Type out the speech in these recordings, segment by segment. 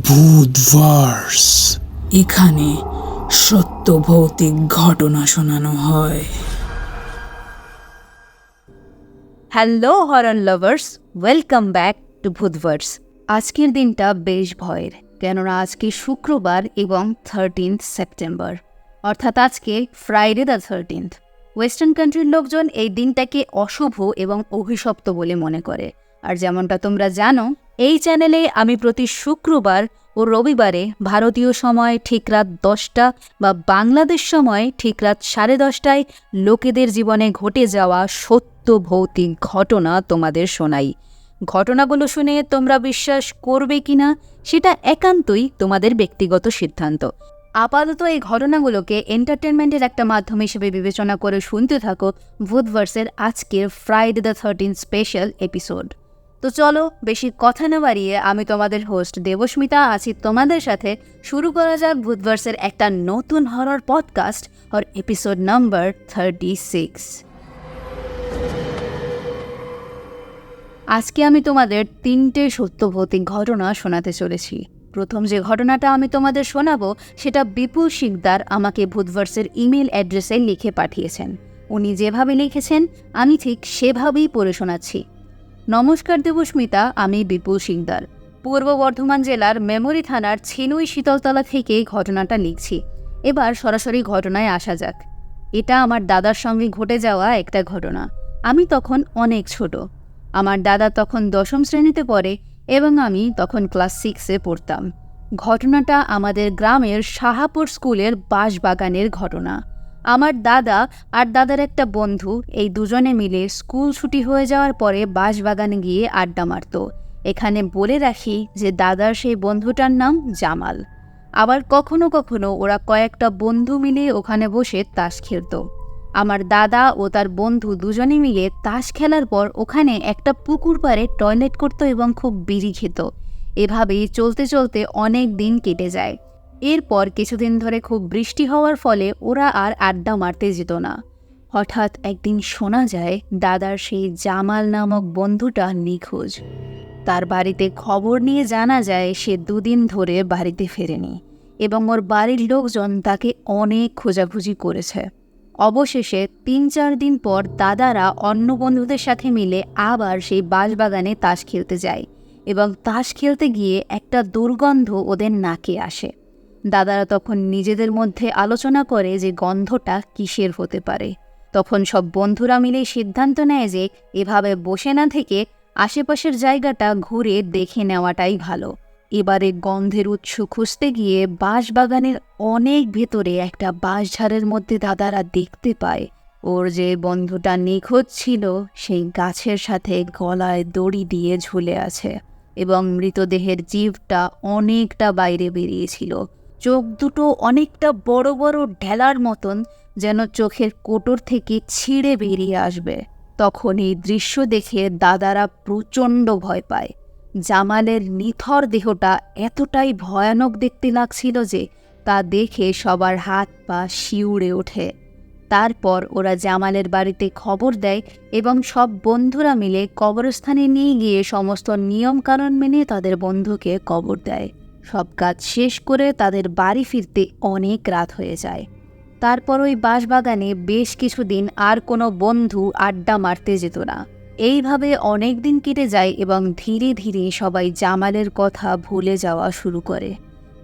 ভূতভার্স এখানে সত্য ভৌতিক ঘটনা শোনানো হয়। Hello horror lovers welcome back to Bhootverse আজকের দিনটা বেশ ভয়ের কেননা আজকে শুক্রবার এবং থার্টিন্থ সেপ্টেম্বর অর্থাৎ আজকে ফ্রাইডে দ্য থার্টিন্থ ওয়েস্টার্ন কান্ট্রির লোকজন এই দিনটাকে অশুভ এবং অভিশপ্ত বলে মনে করে। আর যেমনটা তোমরা জানো, এই চ্যানেলে আমি প্রতি শুক্রবার ও রবিবারে ভারতীয় সময় ঠিক রাত দশটা বা বাংলাদেশ সময় ঠিক রাত সাড়ে দশটায় লোকেদের জীবনে ঘটে যাওয়া সত্য ভৌতিক ঘটনা তোমাদের শোনাই। ঘটনাগুলো শুনে তোমরা বিশ্বাস করবে কিনা, সেটা একান্তই তোমাদের ব্যক্তিগত সিদ্ধান্ত। আপাতত এই ঘটনাগুলোকে এন্টারটেনমেন্টের একটা মাধ্যম হিসেবে বিবেচনা করে শুনতে থাকো ভূতভার্সের আজকের Friday the thirteen special episode তো চলো বেশি কথা না বাড়িয়ে আমি তোমাদের হোস্ট দেবস্মিতা আছি তোমাদের সাথে। শুরু করা যাক ভূতভার্সের একটা নতুন হরর পডকাস্ট আর এপিসোড নাম্বার থার্টি সিক্স আজকে আমি তোমাদের তিনটে সত্য ভৌতিক ঘটনা শোনাতে চলেছি। প্রথম যে ঘটনাটা আমি তোমাদের শোনাবো, সেটা বিপুল শিকদার আমাকে ভূতভার্সের ইমেল অ্যাড্রেসে লিখে পাঠিয়েছেন। উনি যেভাবে লিখেছেন, আমি ঠিক সেভাবেই পড়ে শোনাচ্ছি। নমস্কার দেবস্মিতা, আমি বিপুল সিংদার। পূর্ব বর্ধমান জেলার মেমরি থানার ছিনুই শীতলতলা থেকে ঘটনাটা লিখছি। এবার সরাসরি ঘটনায় আসা যাক। এটা আমার দাদার সঙ্গে ঘটে যাওয়া একটা ঘটনা। আমি তখন অনেক ছোট। আমার দাদা তখন দশম শ্রেণীতে পড়ে এবং আমি তখন ক্লাস সিক্সে পড়তাম। ঘটনাটা আমাদের গ্রামের সাহাপুর স্কুলের বাঁশবাগানের ঘটনা। আমার দাদা আর দাদার একটা বন্ধু, এই দুজনে মিলে স্কুল ছুটি হয়ে যাওয়ার পরে বাঁশবাগানে গিয়ে আড্ডা মারত। এখানে বলে রাখি যে দাদার সেই বন্ধুটার নাম জামাল। আবার কখনো কখনো ওরা কয়েকটা বন্ধু মিলে ওখানে বসে তাস খেলত। আমার দাদা ও তার বন্ধু দুজনে মিলে তাস খেলার পর ওখানে একটা পুকুর পাড়ে টয়লেট করত এবং খুব বিড়ি খেত। এভাবেই চলতে চলতে অনেক দিন কেটে যায়। এরপর কিছুদিন ধরে খুব বৃষ্টি হওয়ার ফলে ওরা আর আড্ডা মারতে যেত না। হঠাৎ একদিন শোনা যায়, দাদার সেই জামাল নামক বন্ধুটা নিখোঁজ। তার বাড়িতে খবর নিয়ে জানা যায়, সে দুদিন ধরে বাড়িতে ফেরেনি এবং ওর বাড়ির লোকজন তাকে অনেক খোঁজাখুঁজি করেছে। অবশেষে তিন চার দিন পর দাদারা অন্য বন্ধুদের সাথে মিলে আবার সেই বাঁশবাগানে তাস খেলতে যায় এবং তাস খেলতে গিয়ে একটা দুর্গন্ধ ওদের নাকে আসে। দাদারা তখন নিজেদের মধ্যে আলোচনা করে যে গন্ধটা কিসের হতে পারে। তখন সব বন্ধুরা মিলে সিদ্ধান্ত নেয় যে এভাবে বসে না থেকে আশেপাশের জায়গাটা ঘুরে দেখে নেওয়াটাই ভালো। এবারে গন্ধের উৎস খুঁজতে গিয়ে বাঁশবাগানের অনেক ভেতরে একটা বাঁশঝাড়ের মধ্যে দাদারা দেখতে পায়। ওর যে বন্ধুটা নিখোঁজ ছিল, সেই গাছের সাথে গলায় দড়ি দিয়ে ঝুলে আছে এবং মৃতদেহের জীবটা অনেকটা বাইরে বেরিয়েছিল। চোখ দুটো অনেকটা বড় বড় ঢেলার মতন যেন চোখের কোটর থেকে ছিঁড়ে বেরিয়ে আসবে। তখন এই দৃশ্য দেখে দাদারা প্রচণ্ড ভয় পায়। জামালের নিথর দেহটা এতটাই ভয়ানক দেখতে লাগছিল যে তা দেখে সবার হাত পা শিউড়ে ওঠে। তারপর ওরা জামালের বাড়িতে খবর দেয় এবং সব বন্ধুরা মিলে কবরস্থানে নিয়ে গিয়ে সমস্ত নিয়মকানুন মেনে তাদের বন্ধুকে কবর দেয়। সব কাজ শেষ করে তাদের বাড়ি ফিরতে অনেক রাত হয়ে যায়। তারপর ওই বাঁশবাগানে বেশ কিছুদিন আর কোনো বন্ধু আড্ডা মারতে যেত না। এইভাবে অনেক দিন কেটে যায় এবং ধীরে ধীরে সবাই জামালের কথা ভুলে যাওয়া শুরু করে।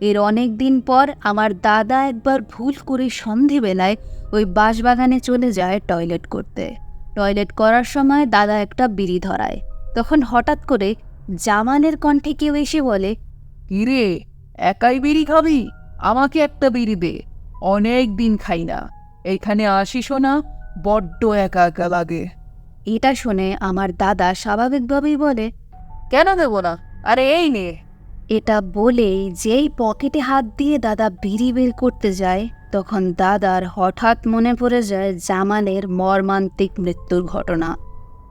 এর অনেক দিন পর আমার দাদা একবার ভুল করে সন্ধেবেলায় ওই বাঁশবাগানে চলে যায় টয়লেট করতে। টয়লেট করার সময় দাদা একটা বিড়ি ধরায়। তখন হঠাৎ করে জামালের কণ্ঠে কেউ এসে বলে কিরে একাই বিড়ি খাবি? আমাকে একটা বিড়ি দে। অনেক দিন খাই না। এখানে আসিসও না বড্ড একা একা লাগে। এটা শুনে আমার দাদা স্বাভাবিকভাবেই বলে কেন দেবো না? আরে এই নে। এটা বলেই যেই পকেটে হাত দিয়ে দাদা বিড়ি বের করতে যায় তখন দাদার হঠাৎ মনে পড়ে যায় জামালের মর্মান্তিক মৃত্যুর ঘটনা।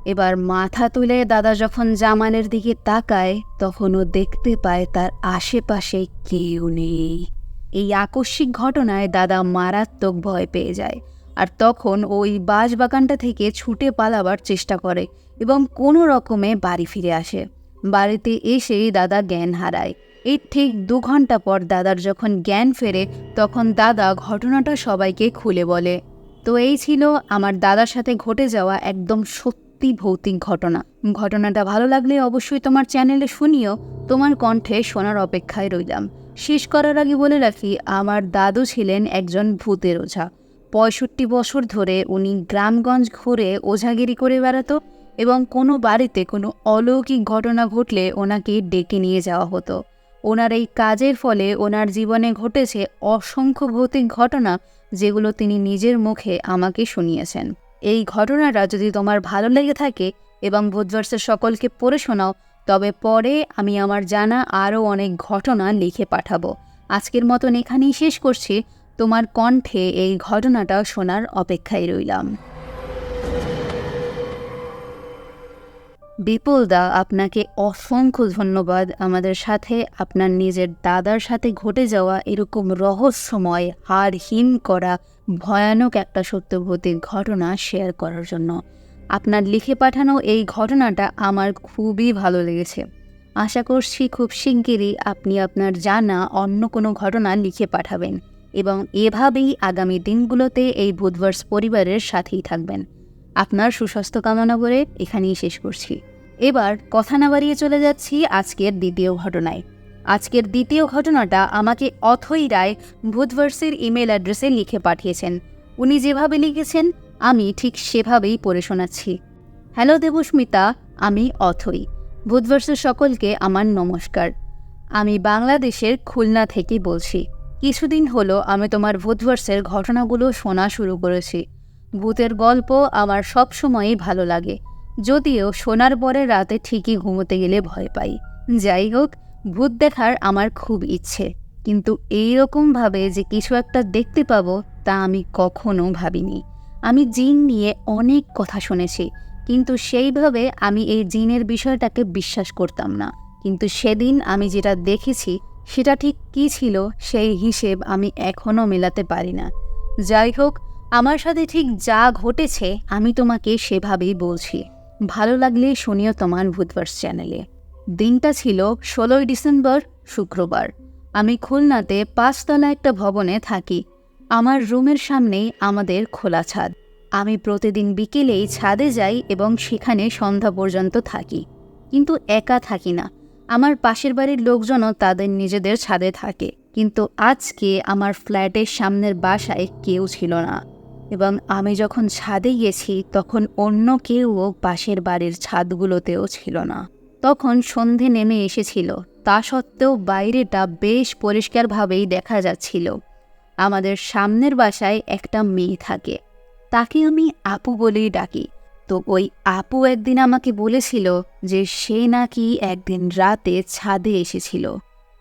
এবার মাথা তুলে দাদা যখন জামানের দিকে তাকায় তখন ও দেখতে পায় তার আশেপাশে কেউ নেই। এই আকস্মিক ঘটনায় দাদা মারাত্মক ভয় পেয়ে যায় আর তখন ওই বাঁশবাগানটা থেকে ছুটে পালাবার চেষ্টা করে এবং কোনো রকমে বাড়ি ফিরে আসে। বাড়িতে এসেই দাদা জ্ঞান হারায়। এর ঠিক দু ঘণ্টা পর দাদার যখন জ্ঞান ফেরে, তখন দাদা ঘটনাটা সবাইকে খুলে বলে, তো এই ছিল আমার দাদার সাথে ঘটে যাওয়া একদম সত্যি ভৌতিক ঘটনা। ঘটনাটা ভালো লাগলে অবশ্যই তোমার চ্যানেলে শুনিও। তোমার কণ্ঠে শোনার অপেক্ষায় রইলাম। শেষ করার আগে বলে রাখি, আমার দাদু ছিলেন একজন ভূতের ওঝা। পঁয়ষট্টি বছর ধরে উনি গ্রামগঞ্জ ঘুরে ওঝাগিরি করে বেড়াতো এবং কোনো বাড়িতে কোনো অলৌকিক ঘটনা ঘটলে ওনাকে ডেকে নিয়ে যাওয়া হতো। ওনার এই কাজের ফলে ওনার জীবনে ঘটেছে অসংখ্য ভৌতিক ঘটনা যেগুলো তিনি নিজের মুখে আমাকে শুনিয়েছেন। এই ঘটনাটা যদি তোমার ভালো লেগে থাকে এবং বুধবার্সের সকলকে পড়ে শোনাও, তবে পরে আমি আমার জানা আরও অনেক ঘটনা লিখে পাঠাবো। আজকের মতন এখানেই শেষ করছি। তোমার কণ্ঠে এই ঘটনাটা শোনার অপেক্ষায় রইলাম। বিপুল দা আপনাকে অসংখ্য ধন্যবাদ। আমাদের সাথে আপনার নিজের দাদার সাথে ঘটে যাওয়া এরকম রহস্যময় হার করা, ভয়ানক একটা সত্যভৌতিক ঘটনা শেয়ার করার জন্য। আপনার লিখে পাঠানো এই ঘটনাটা আমার খুবই ভালো লেগেছে। আশা করছি খুব শিগগিরই আপনি আপনার জানা অন্য কোনো ঘটনা লিখে পাঠাবেন এবং এভাবেই আগামী দিনগুলোতে এই বুধবার্স পরিবারের সাথেই থাকবেন। আপনার সুস্বাস্থ্য কামনা করে এখানেই শেষ করছি। এবার কথা না বাড়িয়ে চলে যাচ্ছি আজকের দ্বিতীয় ঘটনায়। আজকের দ্বিতীয় ঘটনাটা আমাকে অথই রায় বুধভার্সের ইমেল অ্যাড্রেসে লিখে পাঠিয়েছেন। উনি যেভাবে লিখেছেন, আমি ঠিক সেভাবেই পড়ে শোনাচ্ছি। হ্যালো দেবস্মিতা, আমি অথই বুধভার্সের সকলকে আমার নমস্কার। আমি বাংলাদেশের খুলনা থেকে বলছি। কিছুদিন হলো আমি তোমার ভূতভার্সের ঘটনাগুলো শোনা শুরু করেছি। ভূতের গল্প আমার সব সময়ই ভালো লাগে। যদিও শোনার পরে রাতে ঠিকই ঘুমোতে গেলে ভয় পাই। যাই হোক, ভূত দেখার আমার খুব ইচ্ছে। কিন্তু এই রকমভাবে যে কিছু একটা দেখতে পাবো তা আমি কখনো ভাবিনি। আমি জিন নিয়ে অনেক কথা শুনেছি, কিন্তু সেইভাবে আমি এই জিনের বিষয়টাকে বিশ্বাস করতাম না। কিন্তু সেদিন আমি যেটা দেখেছি, সেটা ঠিক কী ছিল সেই হিসেব আমি এখনও মেলাতে পারি না। যাই হোক আমার সাথে ঠিক যা ঘটেছে, আমি তোমাকে সেভাবেই বলছি। ভালো লাগলে শুনিও তোমার ভূতভার্স চ্যানেলে। দিনটা ছিল ষোলোই ডিসেম্বর, শুক্রবার। আমি খুলনাতে পাঁচতলা একটা ভবনে থাকি। আমার রুমের সামনেই আমাদের খোলা ছাদ। আমি প্রতিদিন বিকেলেই ছাদে যাই এবং সেখানে সন্ধ্যা পর্যন্ত থাকি। কিন্তু একা থাকি না। আমার পাশের বাড়ির লোকজনও তাদের নিজেদের ছাদে থাকে। কিন্তু আজকে আমার ফ্ল্যাটের সামনের বাসায় কেউ ছিল না। এবং আমি যখন ছাদে গেছি, তখন অন্য কেউও পাশের বাড়ির ছাদগুলোতেও ছিল না। তখন সন্ধে নেমে এসেছিল। তা সত্ত্বেও বাইরেটা বেশ পরিষ্কারভাবেই দেখা যাচ্ছিল। আমাদের সামনের বাসায় একটা মেয়ে থাকে। তাকে আমি আপু বলেই ডাকি। তো ওই আপু একদিন আমাকে বলেছিল যে সে নাকি একদিন রাতে ছাদে এসেছিল।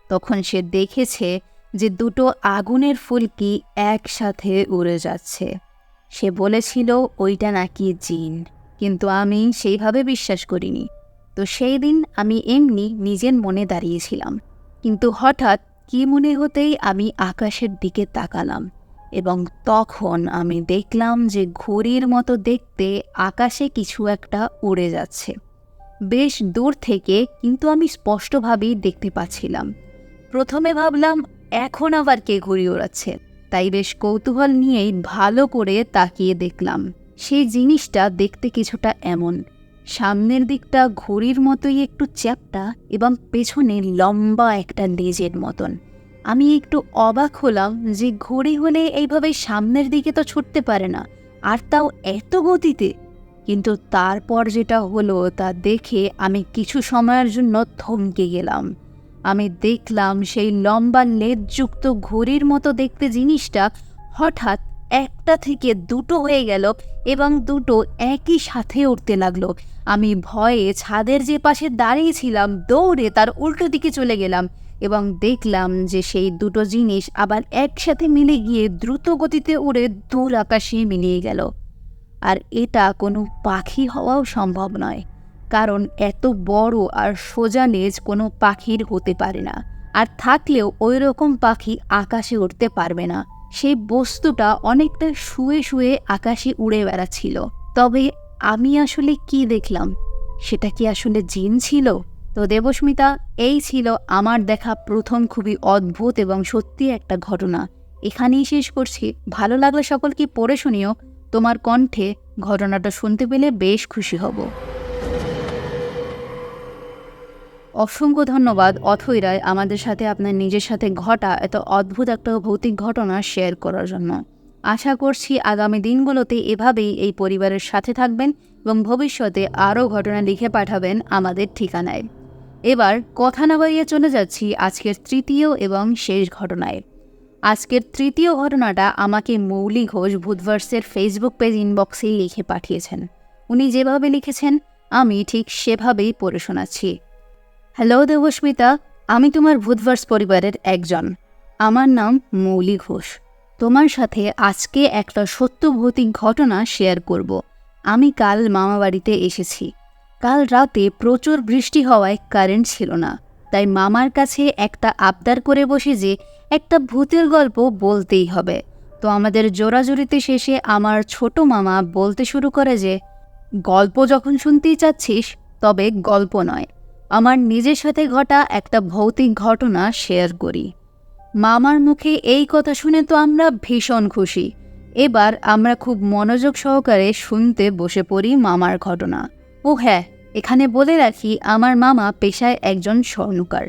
তখন সে দেখেছে যে দুটো আগুনের ফুলকি একসাথে উড়ে যাচ্ছে। সে বলেছিল, ওইটা নাকি জিন। কিন্তু আমি সেইভাবে বিশ্বাস করিনি। তো সেই দিন আমি এমনি নিজের মনে দাঁড়িয়েছিলাম। কিন্তু হঠাৎ কি মনে হতেই আমি আকাশের দিকে তাকালাম এবং তখন আমি দেখলাম যে ঘড়ির মতো দেখতে আকাশে কিছু একটা উড়ে যাচ্ছে। বেশ দূর থেকে কিন্তু আমি স্পষ্টভাবেই দেখতে পাচ্ছিলাম। প্রথমে ভাবলাম, এখন আবার কে ঘুড়ি ওড়াচ্ছে? তাই বেশ কৌতূহল নিয়েই ভালো করে তাকিয়ে দেখলাম। সেই জিনিসটা দেখতে কিছুটা এমন। সামনের দিকটা ঘড়ির মতোই একটু চ্যাপটা এবং পেছনে লম্বা একটা লেজের মতন। আমি একটু অবাক হলাম যে ঘড়ি হলে এইভাবে সামনের দিকে তো ছুটতে পারে না, আর তাও এত গতিতে। কিন্তু তারপর যেটা হলো তা দেখে আমি কিছু সময়ের জন্য থমকে গেলাম। আমি দেখলাম সেই লম্বা লেজযুক্ত ঘড়ির মতো দেখতে জিনিসটা হঠাৎ একটা থেকে দুটো হয়ে গেল এবং দুটো একই সাথে উঠতে লাগল। আমি ভয়ে ছাদের যে পাশে দাঁড়িয়েছিলাম দৌড়ে তার উল্টো দিকে চলে গেলাম এবং দেখলাম যে সেই দুটো জিনিস আবার একসাথে মিলে গিয়ে দ্রুত গতিতে উড়ে দূর আকাশে মিলিয়ে গেল। আর এটা কোনো পাখি হওয়াও সম্ভব নয়। কারণ এত বড় আর সোজা লেজ কোনো পাখির হতে পারে না। আর থাকলেও ওই রকম পাখি আকাশে উঠতে পারবে না। সেই বস্তুটা অনেকটা শুয়ে শুয়ে আকাশে উড়ে বেড়াচ্ছিল। তবে আমি আসলে কি দেখলাম? সেটা কি আসলে জিন ছিল? তো দেবস্মিতা, এই ছিল আমার দেখা প্রথম খুবই অদ্ভুত এবং সত্যি একটা ঘটনা। এখানেই শেষ করছি। ভালো লাগলে সকলকে পড়ে শুনিও। তোমার কণ্ঠে ঘটনাটা শুনতে পেলে বেশ খুশি হব। অসংখ্য ধন্যবাদ অথৈ রায় আমাদের সাথে আপনার নিজের সাথে ঘটা এত অদ্ভুত একটা ভৌতিক ঘটনা শেয়ার করার জন্য। আশা করছি আগামী দিনগুলোতে এভাবেই এই পরিবারের সাথে থাকবেন এবং ভবিষ্যতে আরও ঘটনা লিখে পাঠাবেন আমাদের ঠিকানায়। এবার কথা না বাড়িয়ে চলে যাচ্ছি আজকের তৃতীয় এবং শেষ ঘটনায়। আজকের তৃতীয় ঘটনাটা আমাকে মৌলি ঘোষ বুধভার্সের ফেসবুক পেজ ইনবক্সেই লিখে পাঠিয়েছেন। উনি যেভাবে লিখেছেন, আমি ঠিক সেভাবেই পড়ে শোনাচ্ছি। হ্যালো দেবস্মিতা, আমি তোমার ভূতভার্স পরিবারের একজন। আমার নাম মৌলি ঘোষ। তোমার সাথে আজকে একটা সত্য ভৌতিক ঘটনা শেয়ার করব। আমি কাল মামাবাড়িতে এসেছি। কাল রাতে প্রচুর বৃষ্টি হওয়ায় কারেন্ট ছিল না। তাই মামার কাছে একটা আবদার করে বসে যে একটা ভূতের গল্প বলতেই হবে। তো আমাদের জোরাজুরিতে শেষে আমার ছোট মামা বলতে শুরু করে যে, গল্প যখন শুনতেই চাচ্ছিস, তবে গল্প নয়। আমার নিজের সাথে ঘটা একটা ভৌতিক ঘটনা শেয়ার করি। মামার মুখে এই কথা শুনে তো আমরা ভীষণ খুশি। এবার আমরা খুব মনোযোগ সহকারে শুনতে বসে পড়ি মামার ঘটনা। ও হ্যাঁ এখানে বলে রাখি আমার মামা পেশায় একজন স্বর্ণকার।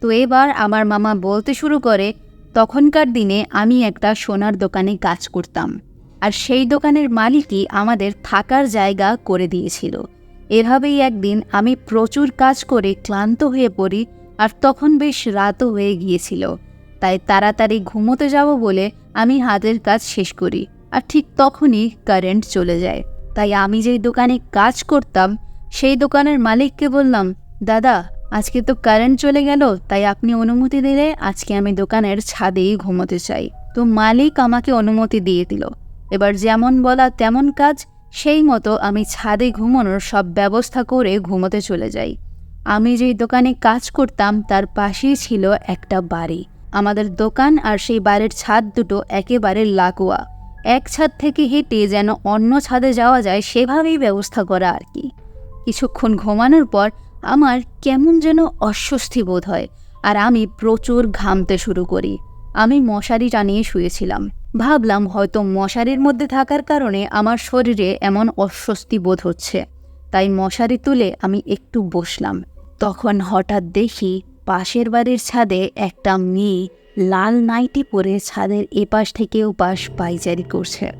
তো এবার আমার মামা বলতে শুরু করে, তখনকার দিনে আমি একটা সোনার দোকানে কাজ করতাম। আর সেই দোকানের মালিকই আমাদের থাকার জায়গা করে দিয়েছিল। এভাবেই একদিন আমি প্রচুর কাজ করে ক্লান্ত হয়ে পড়ি আর তখন বেশ রাতও হয়ে গিয়েছিল। তাই তাড়াতাড়ি ঘুমোতে যাব বলে আমি হাতের কাজ শেষ করি আর ঠিক তখনই কারেন্ট চলে যায়। তাই আমি যেই দোকানে কাজ করতাম, সেই দোকানের মালিককে বললাম, দাদা, আজকে তো কারেন্ট চলে গেল, তাই আপনি অনুমতি দিলে আজকে আমি দোকানের ছাদেই ঘুমোতে চাই। তো মালিক আমাকে অনুমতি দিয়ে দিল। এবার যেমন বলা তেমন কাজ সেই মতো আমি ছাদে ঘুমানোর সব ব্যবস্থা করে ঘুমোতে চলে যাই। আমি যেই দোকানে কাজ করতাম, তার পাশেই ছিল একটা বাড়ি। আমাদের দোকান আর সেই বাড়ির ছাদ দুটো একেবারে লাগোয়া। এক ছাদ থেকে হেঁটে যেন অন্য ছাদে যাওয়া যায়, সেভাবেই ব্যবস্থা করা আর কি। কিছুক্ষণ ঘুমানোর পর আমার কেমন যেন অস্বস্তি বোধ হয়, আর আমি প্রচুর ঘামতে শুরু করি। আমি মশারি টানিয়ে শুয়েছিলাম। ভাবলাম হয়তো মশারির মধ্যে থাকার কারণে আমার শরীরে এমন অস্বস্তি বোধ হচ্ছে। তাই মশারি তুলে আমি একটু বসলাম। তখন হঠাৎ দেখি পাশের বাড়ির ছাদে একটা মেয়ে লাল নাইটি পরে ছাদের এপাশ থেকে ওপাশ পাইচারি করছে।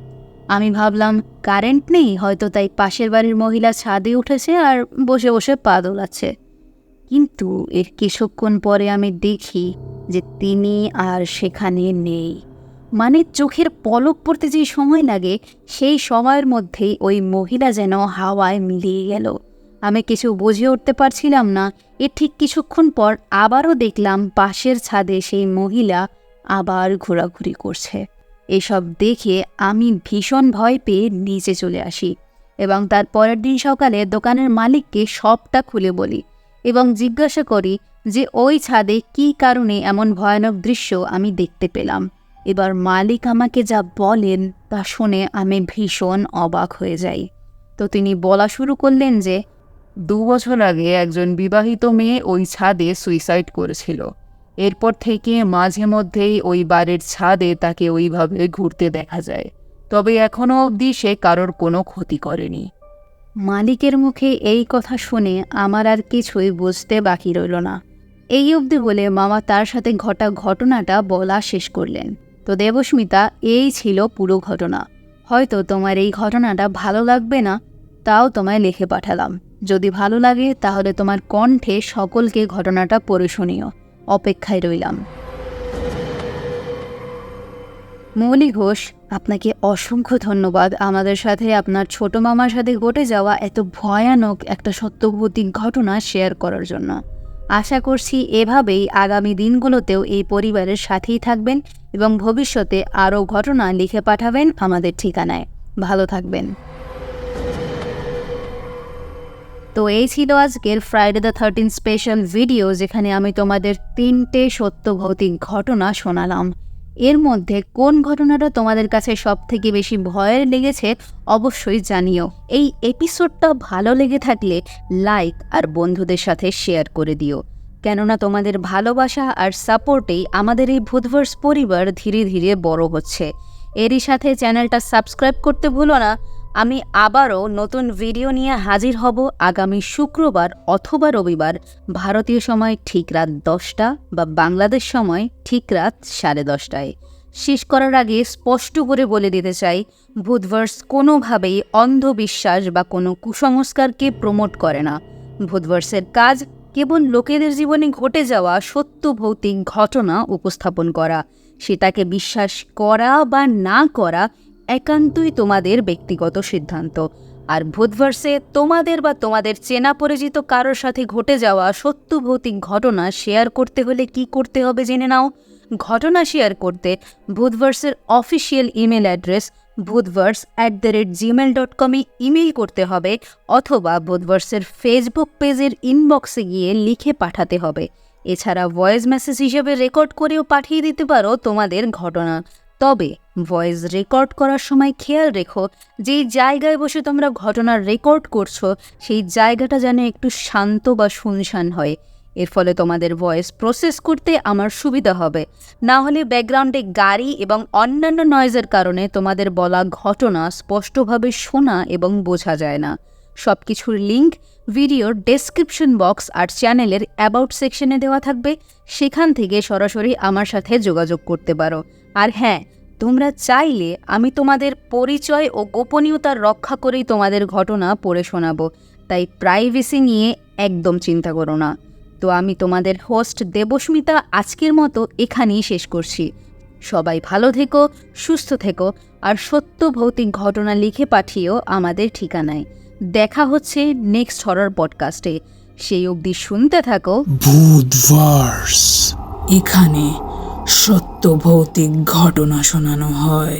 আমি ভাবলাম, কারেন্ট নেই, হয়তো তাই পাশের বাড়ির মহিলা ছাদে উঠেছে আর বসে বসে পা দোলাচ্ছে। কিন্তু এর কিছুক্ষণ পরে আমি দেখি যে তিনি আর সেখানে নেই। মানে চোখের পলক পড়তে যে সময় লাগে, সেই সময়ের মধ্যেই ওই মহিলা যেন হাওয়ায় মিলিয়ে গেল। আমি কিছু বুঝে উঠতে পারছিলাম না। এর ঠিক কিছুক্ষণ পর আবারও দেখলাম পাশের ছাদে সেই মহিলা আবার ঘোরাঘুরি করছে। এসব দেখে আমি ভীষণ ভয় পেয়ে নিচে চলে আসি এবং তার পরের দিন সকালে দোকানের মালিককে সবটা খুলে বলি এবং জিজ্ঞাসা করি যে, ওই ছাদে কী কারণে এমন ভয়ানক দৃশ্য আমি দেখতে পেলাম? এবার মালিক আমাকে যা বলেন তা শুনে আমি ভীষণ অবাক হয়ে যাই। তো তিনি বলা শুরু করলেন যে দু বছর আগে একজন বিবাহিত মেয়ে ওই ছাদে সুইসাইড করেছিল। এরপর থেকে মাঝে মধ্যেই ওই বাড়ির ছাদে তাকে ওইভাবে ঘুরতে দেখা যায়। তবে এখনও অবধি সে কারোর কোনো ক্ষতি করেনি। মালিকের মুখে এই কথা শুনে আমার আর কিছুই বুঝতে বাকি রইল না। এই অবধি বলে মামা তার সাথে ঘটা ঘটনাটা বলা শেষ করলেন। তো দেবস্মিতা, এই ছিল পুরো ঘটনা। হয়তো তোমার এই ঘটনাটা ভালো লাগবে না, তাও তোমায় লিখে পাঠালাম। যদি ভালো লাগে, তাহলে তোমার কণ্ঠে সকলকে ঘটনাটা পড়ে শুনিও। অপেক্ষায় রইলাম। মৌলি ঘোষ, আপনাকে অসংখ্য ধন্যবাদ। আমাদের সাথে আপনার ছোট মামার সাথে ঘটে যাওয়া এত ভয়ানক একটা সত্যভৌতিক ঘটনা শেয়ার করার জন্য। আশা করছি এভাবেই আগামী দিনগুলোতেও এই পরিবারের সাথেই থাকবেন এবং ভবিষ্যতে আরও ঘটনা লিখে পাঠাবেন আমাদের ঠিকানায়। ভালো থাকবেন। তো এই ছিল আজকের Friday the thirteen special video যেখানে আমি তোমাদের তিনটে সত্য ভৌতিক ঘটনা শোনালাম। এর মধ্যে কোন ঘটনাটা তোমাদের কাছে সব থেকে বেশি ভয়ের লেগেছে অবশ্যই জানিও। এই এপিসোডটা ভালো লেগে থাকলে লাইক আর বন্ধুদের সাথে শেয়ার করে দিও। কেননা তোমাদের ভালোবাসা আর সাপোর্টেই আমাদের এই ভূতভার্স পরিবার ধীরে ধীরে বড় হচ্ছে। এরই সাথে চ্যানেলটা সাবস্ক্রাইব করতে ভুলো না আমি আবারও নতুন ভিডিও নিয়ে হাজির হব আগামী শুক্রবার অথবা রবিবার, ভারতীয় সময় ঠিক রাত দশটা বা বাংলাদেশ সময় ঠিক রাত সাড়ে দশটায়। শেষ করার আগে স্পষ্ট করে বলে দিতে চাই ভূতভার্স কোনোভাবেই অন্ধবিশ্বাস বা কোনো কুসংস্কারকে প্রমোট করে না। ভূতভার্সের কাজ কেবল লোকেদের জীবনে ঘটে যাওয়া সত্য ভৌতিক ঘটনা উপস্থাপন করা, সেটাকে বিশ্বাস করা বা না করা একান্তই তোমাদের ব্যক্তিগত সিদ্ধান্ত। আর ভূতভার্সে তোমাদের বা তোমাদের চেনা পরিচিত কারোর সাথে ঘটে যাওয়া সত্য ভৌতিক ঘটনা শেয়ার করতে হলে কি করতে হবে জেনে নাও। ঘটনা শেয়ার করতে ভূতভার্সের official email address Bhootverse at the rate Gmail dot কমে ইমেল করতে হবে অথবা ভূতভার্সের ফেসবুক পেজের ইনবক্সে গিয়ে লিখে পাঠাতে হবে। এছাড়া ভয়েস মেসেজ হিসেবে রেকর্ড করেও পাঠিয়ে দিতে পারো তোমাদের ঘটনা। তবে ভয়েস রেকর্ড করার সময় খেয়াল রেখো, যেই জায়গায় বসে তোমরা ঘটনা রেকর্ড করছ, সেই জায়গাটা যেন একটু শান্ত বা শুনশান হয়। এর ফলে তোমাদের ভয়েস প্রসেস করতে আমার সুবিধা হবে। না হলে ব্যাকগ্রাউন্ডে গাড়ি এবং অন্যান্য নয়েজের কারণে তোমাদের বলা ঘটনা স্পষ্টভাবে শোনা এবং বোঝা যায় না। সব কিছুর লিঙ্ক ভিডিওর ডেসক্রিপশন বক্স আর চ্যানেলের অ্যাবাউট সেকশনে দেওয়া থাকবে। সেখান থেকে সরাসরি আমার সাথে যোগাযোগ করতে পারো। আর হ্যাঁ তোমরা চাইলে আমি তোমাদের পরিচয় ও গোপনীয়তা রক্ষা করেই তোমাদের ঘটনা পড়ে শোনাবো। তাই প্রাইভেসি নিয়ে একদম চিন্তা করো না। তো আমি তোমাদের হোস্ট দেবস্মিতা আজকের মতো এখানেই শেষ করছি। সবাই ভালো থেকো সুস্থ থেকো আর সত্য ভৌতিক ঘটনা লিখে পাঠিয়েও আমাদের ঠিকানায়। দেখা হচ্ছে নেক্সট হরর পডকাস্টে সেই অবধি শুনতে থাকো। এখানে সত্য ভৌতিক ঘটনা শোনানো হয়।